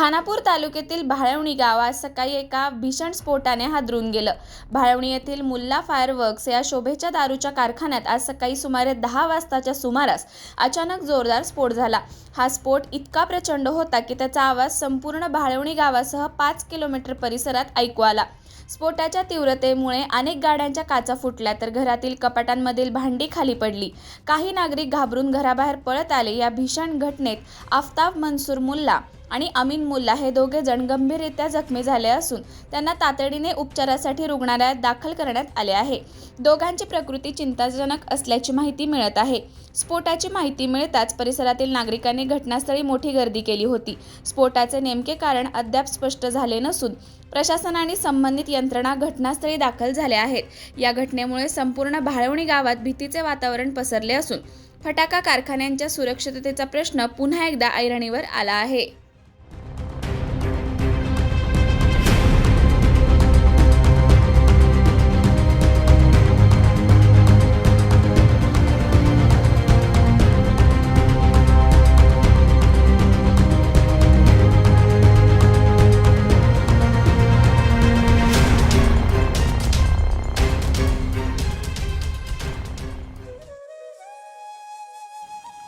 खानापूर तालुक्यातील भाळवणी गावात सकाळी एका भीषण स्फोटाने हादरून गेलं. भाळवणी येथील मुल्ला फायरवर्क्स या शोभेच्या दारूच्या कारखान्यात आज सकाळी सुमारे दहा वाजताच्या सुमारास अचानक जोरदार स्फोट झाला. हा स्फोट इतका प्रचंड होता की त्याचा आवाज संपूर्ण भाळवणी गावासह पाच किलोमीटर परिसरात ऐकू आला. स्फोटाच्या तीव्रतेमुळे अनेक गाड्यांच्या काचा फुटल्या तर घरातील कपाटांमधील भांडी खाली पडली. काही नागरिक घाबरून घराबाहेर पळत आले. या भीषण घटनेत आफताब मनसूर मुल्ला आणि अमीन मुल्ला हे दोघे जण गंभीररित्या जखमी झाले असून त्यांना तातडीने उपचारासाठी रुग्णालयात दाखल करण्यात आले आहे. दोघांची प्रकृती चिंताजनक असल्याची माहिती मिळत आहे. स्फोटाची माहिती मिळताच परिसरातील नागरिकांनी घटनास्थळी मोठी गर्दी केली होती. स्फोटाचे नेमके कारण अद्याप स्पष्ट झाले नसून प्रशासन आणि संबंधित यंत्रणा घटनास्थळी दाखल झाल्या आहेत. या घटनेमुळे संपूर्ण भाळवणी गावात भीतीचे वातावरण पसरले असून फटाका कारखान्यांच्या सुरक्षिततेचा प्रश्न पुन्हा एकदा ऐरणीवर आला आहे.